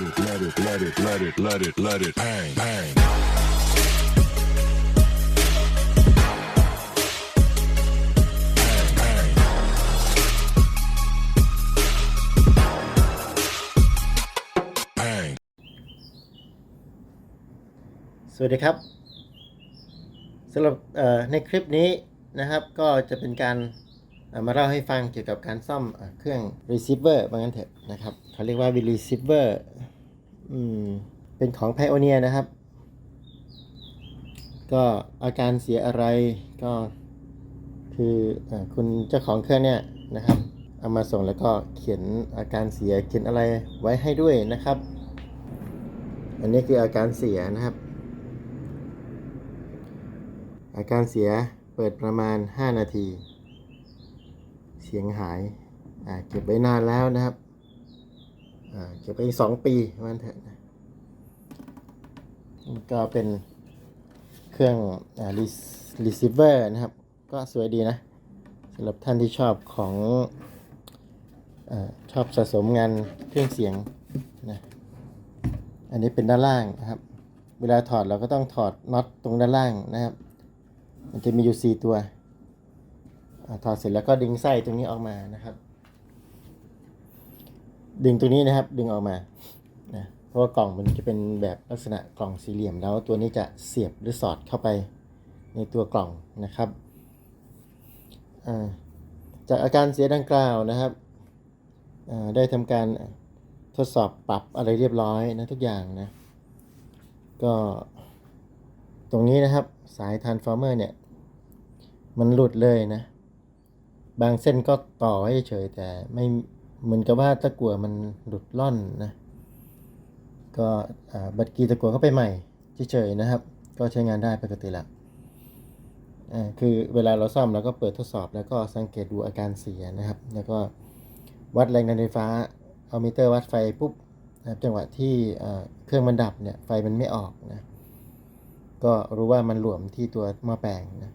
let it, let it, let it, let it, let it, let it bang, bang. สวัสดีครับสำหรับในคลิปนี้นะครับก็จะเป็นการ มาเล่าให้ฟังเกี่ยวกับการซ่อมเครื่อง receiver บางั้นเถอะนะครับเขาเรียกว่า receiver อืมเป็นของ Pioneer นะครับ ก็อาการเสียอะไรก็คือเออคุณเจ้าของเครื่องเนี่ยนะครับเอามาส่งแล้วก็เขียนอาการเสียเขียนอะไรไว้ให้ด้วยนะครับ อันนี้คืออาการเสียนะครับ อาการเสียเปิดประมาณ 5 นาที เสียงหายเก็บไว้นานแล้วนะครับเก็บไปสองปีมันเถอะนะนี่ก็เป็นเครื่องอ่า receiver นะครับ ก็สวยดีนะสำหรับท่านที่ชอบของอชอบสะสมงานเครื่องเสียงนะอันนี้เป็นด้านล่างนะครับ เวลาถอดเราก็ต้องถอดน็อตตรงด้านล่างนะครับ มันจะมีอยู่ 4 ตัว ถอดเสร็จแล้วก็ดึงไส้ตรงนี้ออกมานะครับ ดึงตรงนี้นะครับ ดึงออกมานะเพราะว่ากล่องมันจะเป็นแบบลักษณะกล่องสี่เหลี่ยมแล้วตัวนี้จะเสียบหรือสอดเข้าไปในตัวกล่องนะครับจากอาการเสียดังกล่าวนะครับได้ทำการทดสอบปรับอะไรเรียบร้อยนะทุกอย่างนะก็ตรงนี้นะครับสาย transformer เนี่ย มันหลุดเลยนะ บางเส้นก็ต่อไว้เฉยแต่ไม่เหมือนกับว่าตะกั่วมันหลุดล่อนนะ ก็บัดกีตะกั่วเข้าไปใหม่เฉยๆนะครับ ก็ใช้งานได้ปกติละคือเวลาเราซ่อมเราก็เปิดทดสอบแล้วก็สังเกตดูอาการเสียนะครับ แล้วก็วัดแรงดันไฟฟ้าเอามิเตอร์วัดไฟปุ๊บนะครับจังหวะที่เครื่องมันดับเนี่ยไฟมันไม่ออกนะก็รู้ว่ามันหลวมที่ตัวหม้อแปลงนะ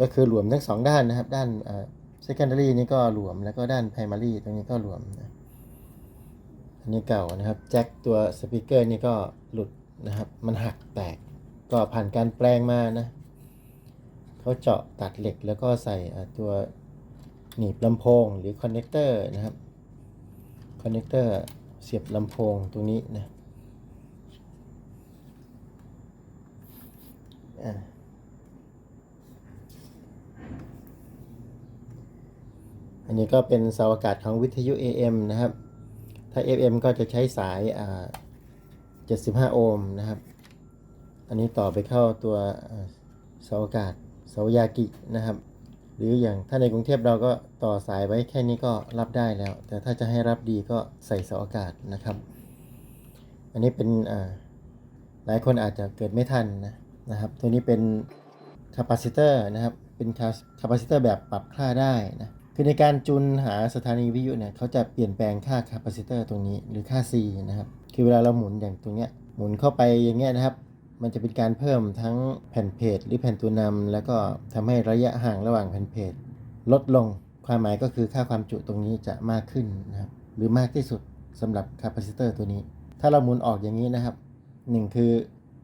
ก็คือหลวมทั้งสองด้านนะครับ ด้านเอ่อ secondary นี่ก็หลวมแล้วก็ด้าน primary ตรงนี้ก็หลวมนะอันนี้เก่านะครับแจ็คตัวสปีกเกอร์นี่ก็หลุดนะครับ มันหักแตกก็ผ่านการแปลงมานะเขาเจาะตัดเหล็กแล้วก็ใส่อ่าตัวหนีบลำโพงหรือคอนเนคเตอร์นะครับคอนเนคเตอร์เสียบลำโพงตรงนี้นะอ่า อันนี้ก็เป็นเสาอากาศของวิทยุ AM นะครับ ถ้า FM ก็จะใช้สายอ่า75 โอห์มนะครับ อันนี้ต่อไปเข้าตัวเสาอากาศเสายากินะครับ หรืออย่างถ้าในกรุงเทพเราก็ต่อสายไว้แค่นี้ก็รับได้แล้ว แต่ถ้าจะให้รับดีก็ใส่เสาอากาศนะครับ อันนี้เป็นหลายคนอาจจะเกิดไม่ทันนะนะครับ ตัวนี้เป็นคาปาซิเตอร์นะครับ เป็นคาปาซิเตอร์แบบปรับค่าได้นะ คือในการจูนหาสถานีวิทยุเนี่ยเขาจะเปลี่ยนแปลงค่าคาปาซิเตอร์ตรงนี้หรือค่า C นะครับ คือเวลาเราหมุนอย่างตรงเนี้ยหมุนเข้าไปอย่างเงี้ยนะครับ มันจะเป็นการเพิ่มทั้งแผ่นเพจหรือแผ่นตัวนำแล้วก็ทำให้ระยะห่างระหว่างแผ่นเพจลดลงความหมายก็คือค่าความจุตรงนี้จะมากขึ้นนะครับหรือมากที่สุดสำหรับคาปาซิเตอร์ตัวนี้ ถ้าเราหมุนออกอย่างนี้นะครับหนึ่งคือ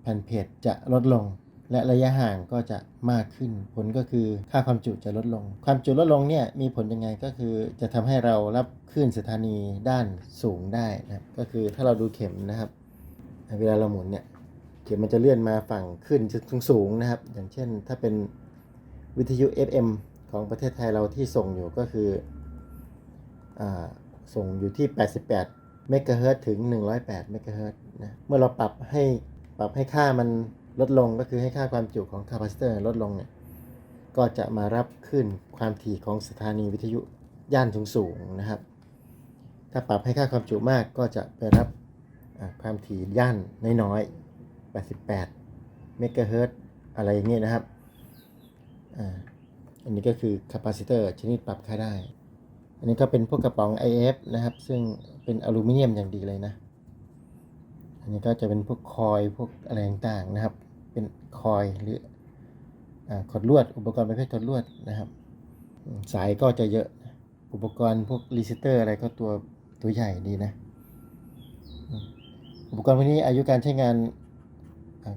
แผ่นเพจจะลดลง และระยะห่างก็จะมากขึ้น ผลก็คือค่าความจุจะลดลง ความจุลดลงเนี่ยมีผลยังไงก็คือจะทำให้เรารับคลื่นสถานีด้านสูงได้นะครับก็คือถ้าเราดูเข็มนะครับ เวลาเราหมุนเนี่ยเข็มมันจะเลื่อนมาฝั่งขึ้นสูงๆนะครับ อย่างเช่นถ้าเป็นวิทยุ FM ของประเทศไทยเราที่ส่งอยู่ก็คืออส่งอยู่ที่ 88 เมกะเฮิรตถึง 108 เมกะเฮิรตนะ เมื่อเราปรับให้ปรับให้ค่ามัน ลดลงก็คือให้ค่าความจุของคาปาซิเตอร์ลดลงเนี่ยก็จะมารับขึ้นความถี่ของสถานีวิทยุย่านสูงๆนะครับ ถ้าปรับให้ค่าความจุมากก็จะไปรับความถี่ย่านน้อยๆ 88 เมกะเฮิรตอะไรอย่างเงี้ยนะครับอันนี้ก็คือคาปาซิเตอร์ชนิดปรับค่าได้ อันนี้ก็เป็นพวกกระป๋อง IF นะครับ ซึ่งเป็นอลูมิเนียมอย่างดีเลยนะ อันนี้ก็จะเป็นพวกคอยพวกอะไรต่างๆนะครับ เป็นคอยหรืออาขดลวด อุปกรณ์ประเภทขดลวดนะครับ สายก็จะเยอะอุปกรณ์พวกรีเซเตอร์อะไรก็ตัวตัวใหญ่ดีนะ อุปกรณ์พวกนี้อายุการใช้งาน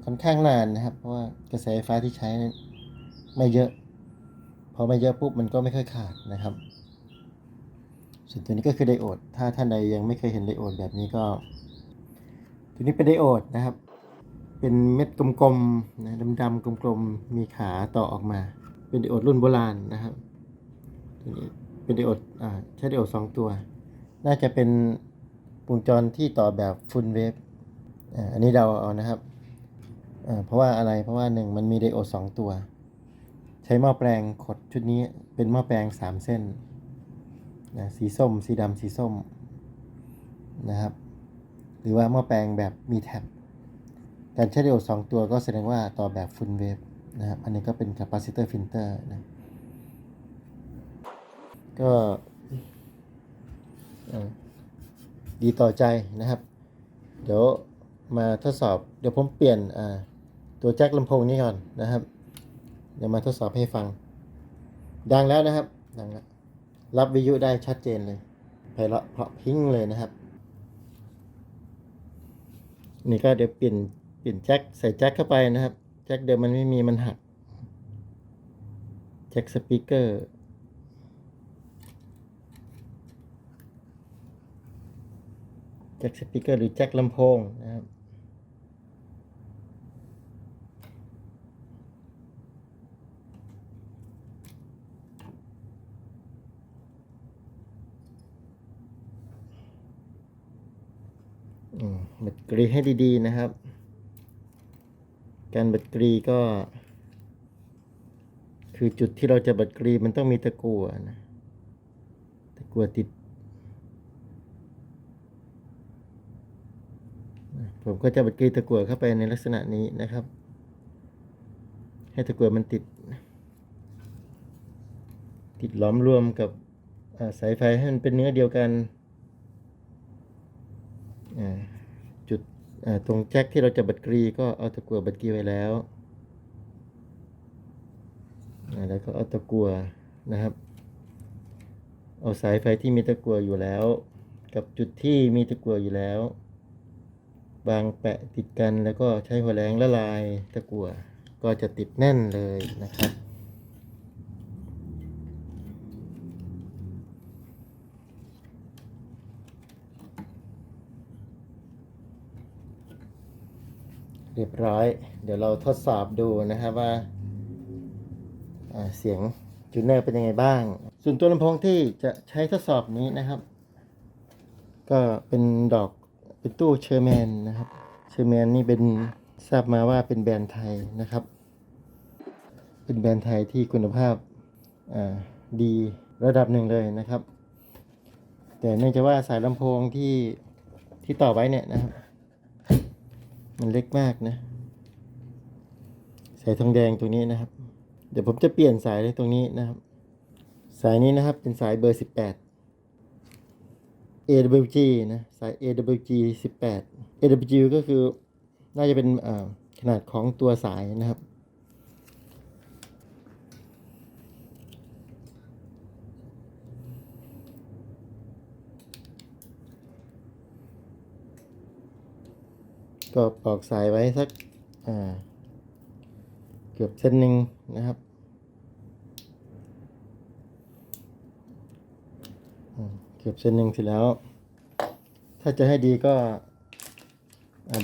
ค่อนข้างนานนะครับ เพราะว่ากระแสไฟฟ้าที่ใช้นั้นไม่เยอะพอไม่เยอะปุ๊บมันก็ไม่ค่อยขาดนะครับ ส่วนตัวนี้ก็คือไดโอด ถ้าท่านใดยังไม่เคยเห็นไดโอดแบบนี้ก็ ตัวนี้เป็นไดโอดนะครับ เป็นเม็ดกลมๆนะดำๆกลมๆ มีขาต่อออกมา เป็นไดโอดรุ่นโบราณนะครับตัวนี้เป็นไดโอดอ่าใช้ไดโอดสองตัว น่าจะเป็นวงจรที่ต่อแบบฟุลเวฟอ่าอันนี้เราเอานะครับอ่าเพราะว่าอะไรเพราะว่าหนึ่งมันมีไดโอดสองตัว ใช้หม้อแปลงขดชุดนี้เป็นหม้อแปลงสามเส้นนะสีส้ม สีดำสีส้มนะครับ หรือว่าหม้อแปลงแบบมีแท็บ การใช้ไดโอดสองตัวก็แสดงว่าต่อแบบฟุลเวฟนะครับ อันนี้ก็เป็น capacitor filter นะ ก็ดีต่อใจนะครับ เดี๋ยวมาทดสอบ เดี๋ยวผมเปลี่ยนอ่าตัวแจ็คลำโพงนี้ก่อนนะครับ เดี๋ยวมาทดสอบให้ฟัง ดังแล้วนะครับ ดังแล้ว รับวิทยุได้ชัดเจนเลยไพเราะเพราะพิ้งเลยนะครับ นี่ก็เดี๋ยวเปลี่ยน เปลี่ยนแจ็คใส่แจ็คเข้าไปนะครับ แจ็คเดิมมันไม่มีมันหัก แจ็คสปีกเกอร์แจ็คสปีกเกอร์หรือแจ็คลำโพงนะครับอืมเบัดกรีให้ดี ๆ นะครับ การบัดกรีก็ คือจุดที่เราจะบัดกรีมันต้องมีตะกั่วนะ ตะกั่วติด ผมก็จะบัดกรีตะกั่วเข้าไปในลักษณะนี้นะครับ ให้ตะกั่วมันติด ติดหลอมรวมกับสายไฟให้มันเป็นเนื้อเดียวกัน อ่า ตรงแจ็คที่เราจะบัดกรีก็เอาตะกั่วบัดกรีไว้แล้ว แล้วก็เอาตะกั่วนะครับ เอาสายไฟที่มีตะกั่วอยู่แล้ว กับจุดที่มีตะกั่วอยู่แล้ววางแปะติดกันแล้วก็ใช้หัวแรงละลายตะกั่วก็จะติดแน่นเลยนะครับ เรียบร้อย เดี๋ยวเราทดสอบดูนะครับว่าเสียงจูเนอร์เป็นยังไงบ้าง ส่วนตัวลำโพงที่จะใช้ทดสอบนี้นะครับ ก็เป็นดอกเป็นตู้เชอร์แมนนะครับ เชอร์แมนนี่เป็นทราบมาว่าเป็นแบรนด์ไทยนะครับ เป็นแบรนด์ไทยที่คุณภาพดีระดับหนึ่งเลยนะครับ แต่เนื่องจากว่าสายลำโพงที่ที่ต่อไว้เนี่ยนะครับ มันเล็กมากนะ สายทองแดงตรงนี้นะครับ เดี๋ยวผมจะเปลี่ยนสายเลยตรงนี้นะครับ สายนี้นะครับเป็นสายเบอร์ 18 AWG นะสาย AWG 18 AWG ก็คือน่าจะเป็นขนาดของตัวสายนะครับ ก็ปอกสายไว้สักเกือบเส้นหนึ่งนะครับเกือบเส้นหนึ่งเสร็จแล้ว ถ้าจะให้ดีก็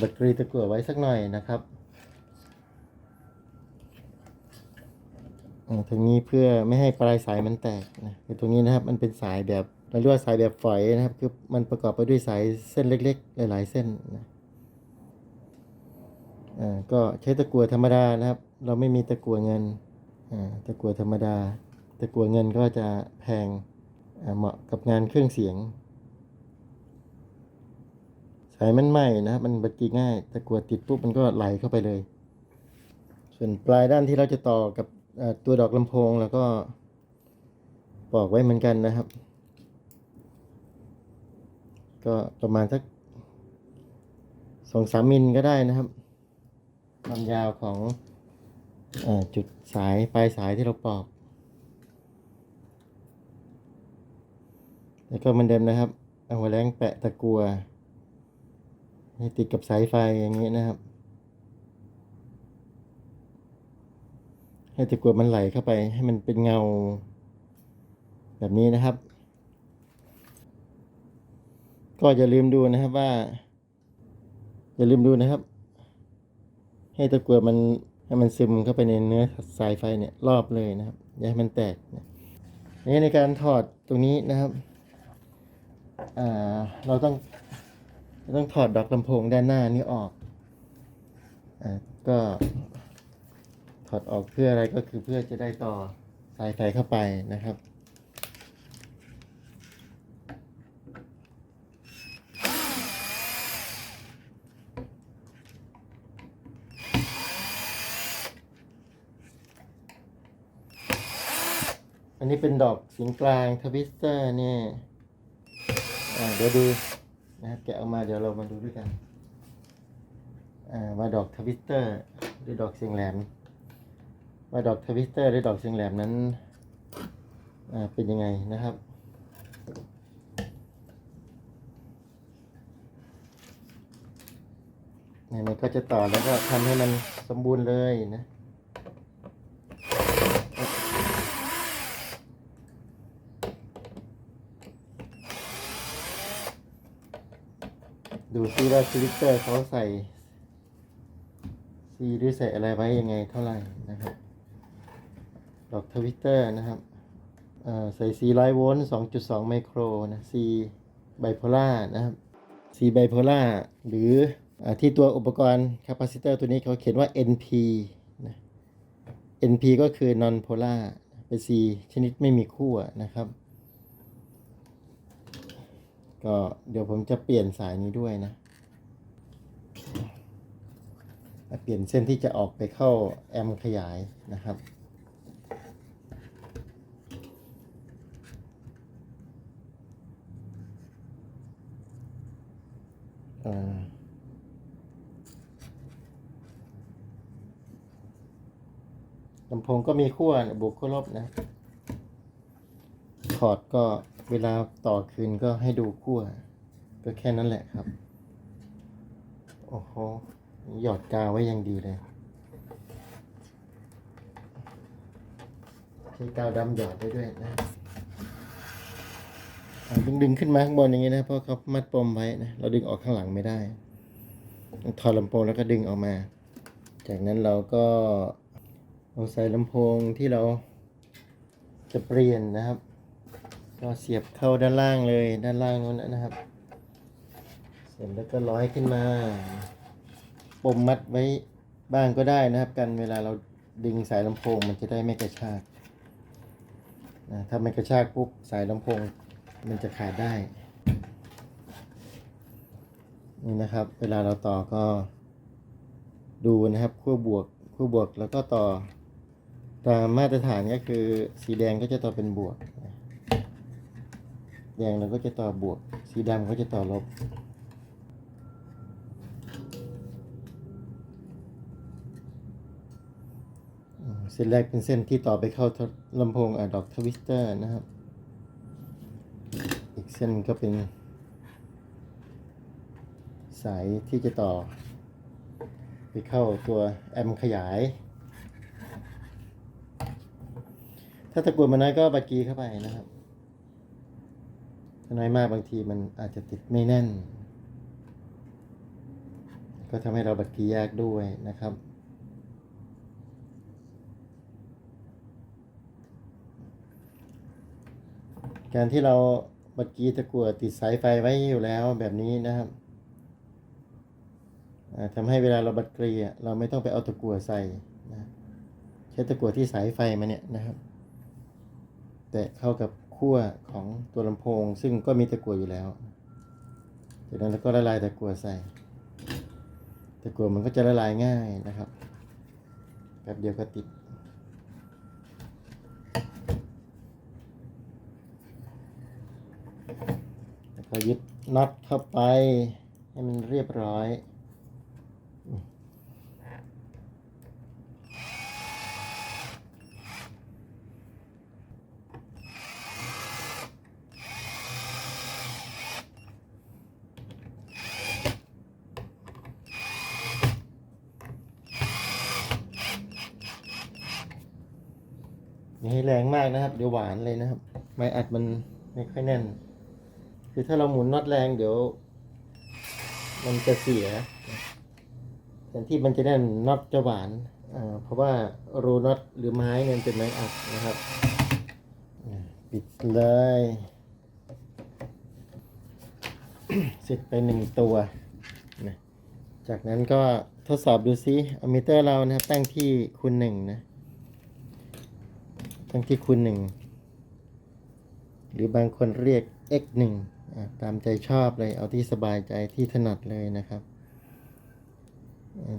บตเตรีตะกั่วไว้สักหน่อยนะครับอ่าตรงนี้เพื่อไม่ให้ปลายสายมันแตกนะคือตรงนี้นะครับมันเป็นสายแบบเราเรียกว่าสายแบบฝอยนะครับ คือมันประกอบไปด้วยสายเส้นเล็ก ๆ หลาย ๆ เส้นนะ อ่าก็ใช้ตะกั่วธรรมดานะครับ เราไม่มีตะกั่วเงินอ่าตะกั่วธรรมดา ตะกั่วเงินก็จะแพงเหมาะกับงานเครื่องเสียง สายมันไหมนะครับมันบัดกีง่าย ตะกั่วติดปุ๊บมันก็ไหลเข้าไปเลย ส่วนปลายด้านที่เราจะต่อกับตัวดอกลำโพงแล้วก็ปอกไว้เหมือนกันนะครับ ก็ประมาณสักสองสามมิลก็ได้นะครับ ความยาวของอจุดสายปลายสายที่เราปอก แล้วก็เหมือนเดิมนะครับ เอาหัวแรงแปะตะกัวให้ติดกับสายไฟอย่างนี้นะครับ ให้ตะกรวมันไหลเข้าไปให้มันเป็นเงา แบบนี้นะครับ ก็อย่าลืมดูนะครับว่า อย่าลืมดูนะครับ ให้ตะกรวมันให้มันซึมเข้าไปในเนื้อสายไฟเนี่ยรอบเลยนะครับอย่าให้มันแตกนะนี่ในการถอดตรงนี้นะครับอ่าเราต้องเราต้องถอดดอกลำโพงด้านหน้านี้ออกอ่าก็ถอดออกเพื่ออะไรก็คือเพื่อจะได้ต่อสายไฟเข้าไปนะครับ นี้เป็นดอกสิงกลางทวิสเตอร์เนี่ยเดี๋ยวดูนะครับแกะออกมาเดี๋ยวเรามาดูด้วยกันว่าดอกทวิสเตอร์หรือดอกเสียงแหลม ว่าดอกทวิสเตอร์หรือดอกเสียงแหลมนั้นเป็นยังไงนะครับเนี่ยมันก็จะต่อแล้วก็ทำให้มันสมบูรณ์เลยนะ ดูซิว่าสลิปเตอร์เขาใส่ซีหรือใส่อะไรไว้ยังไงเท่าไหร่นะครับ ดอกทวิตเตอร์นะครับเอ่อใส่400โวลต์2.2ไมโครนะ C ไบโพล่านะครับ C ไบโพล่าหรืออที่ตัวอุปกรณ์แคปาซิเตอร์ตัวนี้เขาเขียนว่า NP นะ NP ก็คือ non polar เป็น C ชนิดไม่มีขั้วนะครับ ก็เดี๋ยวผมจะเปลี่ยนสายนี้ด้วยนะ เปลี่ยนเส้นที่จะออกไปเข้าแอมขยายนะครับลำโพงก็มีขั้วนะบวกขั้วลบนะ คอร์ดก็ เวลาต่อคืนก็ให้ดูขั้วก็แค่นั้นแหละครับ โอ้โห หยอดกาวไว้อย่างดีเลยใช้กาวดำหยอดได้ด้วยนะอ่าดึงดึงขึ้นมาข้างบนอย่างนี้นะเพราะเขามัดปมไว้นะเราดึงออกข้างหลังไม่ได้ถอดลำโพงแล้วก็ดึงออกมา จากนั้นเราก็เอาใส่ลำโพงที่เราจะเปลี่ยนนะครับ ก็เสียบเข้าด้านล่างเลยด้านล่างนู้นนะครับ เสร็จแล้วก็ร้อยขึ้นมาปมมัดไว้บ้างก็ได้นะครับ กันเวลาเราดึงสายลำโพงมันจะได้ไม่กระชากนะถ้ามันกระชากปุ๊บสายลำโพงมันจะขาดได้ นี่นะครับ เวลาเราต่อก็ดูนะครับขั้วบวกขั้วบวกแล้วก็ต่อตามมาตรฐานก็คือสีแดงก็จะต่อเป็นบวก แดงเราก็จะต่อบวก สีดำก็จะต่อลบ เส้นแรกเป็นเส้นที่ต่อไปเข้าลำโพงอะดอกทวิสเตอร์นะครับ อีกเส้นก็เป็น สายที่จะต่อ ไปเข้าตัวแอมป์ขยาย ถ้าตะกรวดมันน้อยก็บักกีเข้าไปนะครับ ถ้าน้อยมากบางทีมันอาจจะติดไม่แน่น ก็ทำให้เราบักกียากด้วยนะครับการที่เราบักกีตะกั่วติดสายไฟไว้อยู่แล้วแบบนี้นะครับทำให้เวลาเราบัดกรีเราไม่ต้องไปเอาตะกั่วใส่นะใช้ตะกั่วที่สายไฟมาเนี่ยนะครับ แตะเข้ากับ ขั้วของตัวลำโพง ซึ่งก็มีตะกั่วอยู่แล้ว จากนั้นเราก็ละลายตะกั่วใส่ ตะกั่วมันก็จะละลายง่ายนะครับแป๊บเดียวก็ติด แล้วก็ยึดน็อตเข้าไปให้มันเรียบร้อย อย่าให้แรงมากนะครับ เดี๋ยวหวานเลยนะครับ ไม้อัดมันไม่ค่อยแน่น คือถ้าเราหมุนน็อตแรงเดี๋ยว มันจะเสียแทนที่มันจะแน่นน็อตจะหวานอ่าเพราะว่ารูน็อตหรือไม้เนี่ยเป็นไม้อัดนะครับปิดเลย เสร็จไปหนึ่งตัวนะจากนั้นก็ทดสอบดูซิอมิเตอร์เรานะครับตั้งที่คูณหนึ่งนะ ตั้งที่คูณหนึ่งหรือบางคนเรียก x หนึ่งตามใจชอบเลยเอาที่สบายใจที่ถนัดเลยนะครับ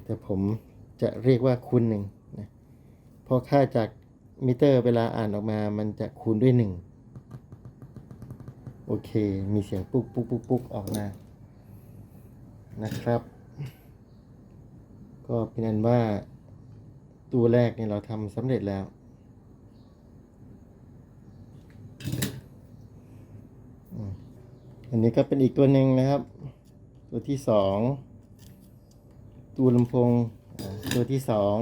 แต่ผมจะเรียกว่าคูณหนึ่งนะพราะค่าจากมิเตอร์เวลาอ่านออกมามันจะคูณด้วยหนึ่งโอเค มีเสียงปุ๊กปุ๊กปุ๊กปุ๊กออกมา นะครับ ก็เป็นอันว่าตัวแรกเนี่ยเราทำสำเร็จแล้ว อืม อันนี้ก็เป็นอีกตัวหนึ่งนะครับ ตัวที่สองตัวลำโพงตัวที่สอง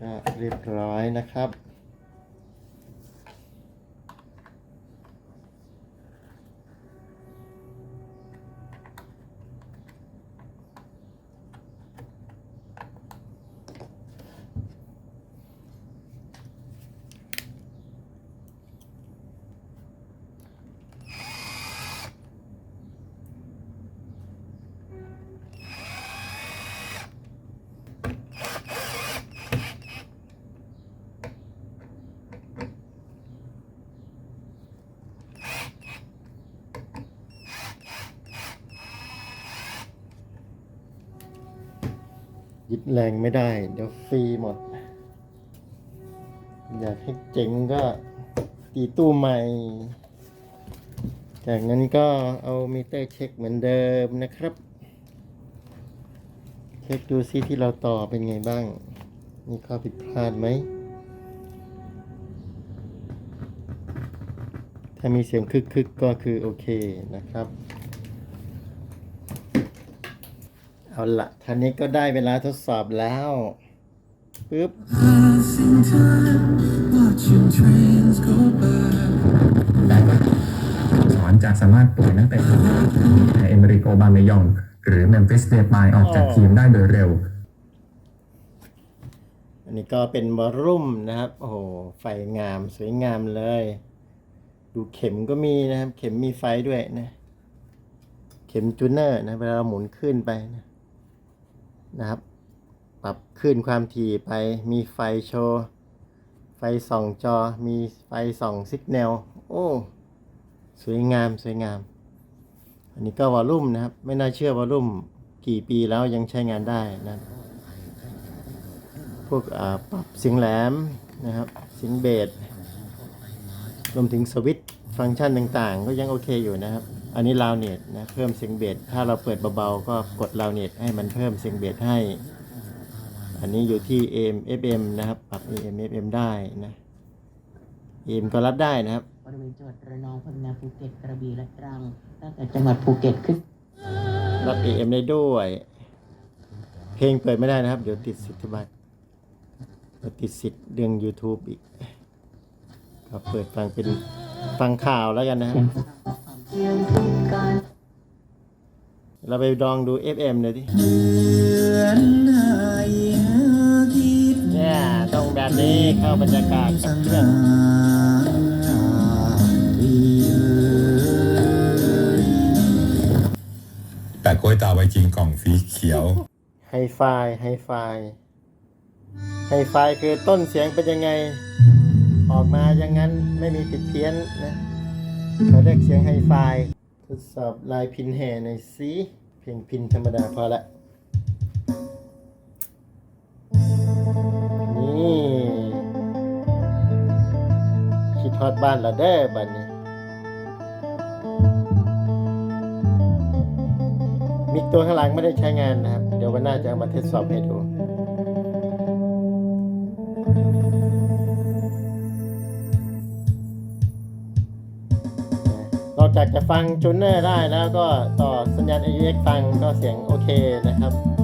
ก็เรียบร้อยนะครับ ยึดแรงไม่ได้ เดี๋ยวฟรีหมด อยากให้เจ๋งก็ตีตู้ใหม่ จากนั้นก็เอามิเตอร์เช็คเหมือนเดิมนะครับ เช็คดูซิที่เราต่อเป็นไงบ้าง มีข้อผิดพลาดไหม ถ้ามีเสียงคึกๆกก็คือโอเคนะครับ เอาละท่านี้ก็ได้เวลาทดสอบแล้วปึ๊บ Passing time, watching trains go by. ได้ปะสอนจะสามารถปล่อยนักเตะคนในเอเมริโกบาเมยอง หรือเมมฟิสเดปายออกจากทีมได้โดยเร็ว อันนี้ก็เป็นวอลลุ่มนะครับ โอ้โห ไฟงามสวยงามเลย ดูเข็มก็มีนะครับ เข็มมีไฟด้วยนะ เข็มจูเนอร์นะ เวลาเราหมุนขึ้นไปนะ นะครับ ปรับขึ้นความถี่ไปมีไฟโชว์ไฟส่องจอมีไฟส่องสิกแนลโอ้ สวยงามสวยงาม อันนี้ก็วอลลุ่มนะครับ ไม่น่าเชื่อวอลลุ่มกี่ปีแล้วยังใช้งานได้นะพวกปรับเสียงแหลมนะครับเสียงเบสรวมถึงสวิตช์ฟังก์ชันต่างๆ ก็ยังโอเคอยู่นะครับ อันนี้ลาวเนตนะเพิ่มเสียงเบสถ้าเราเปิดเบาๆก็กดลาวเนตให้มันเพิ่มเสียงเบสให้ อันนี้อยู่ที่ AM FM นะครับปรับ AM FM ได้นะ AM ก็รับได้นะครับบริเวณจังหวัดระนองพังงาภูเก็ตกระบี่และตรังตั้งแต่จังหวัดภูเก็ตขึ้นรับ AM ได้ด้วย เพลงเปิดไม่ได้นะครับ เดี๋ยวติดสิทธิบัตรเดี๋ยวติดสิทธิ์เรื่อง YouTube อีกก็เปิดฟังเป็นฟังข่าวแล้วกันนะครับ เสียงทุกการเราไปลองดู FM เลยดิเหมือนนายคิดเนี่ยต้องแบบนี้เข้าบรรยากาศกับเครื่องดีเอ่ยแต่กล้วยตาไว้จริงกล่องสีเขียว ไฮไฟไฮไฟไฮไฟคือต้นเสียงเป็นยังไง ออกมาอย่างนั้นไม่มีผิดเพี้ยนนะ เขาเรียกเสียงไฮไฟทดสอบลายพินแห่หน่อยสิเพียงพินธรรมดาพอละ นี่คิดทอดบ้านละเด้อบัดนี้ มิกตัวข้างหลังไม่ได้ใช้งานนะครับ เดี๋ยววันหน้าจะเอามาทดสอบให้ดูากจะฟังจูเนอร์ได้แล้วก็ต่อสัญญาณ AUX ฟังก็เสียงโอเคนะครับ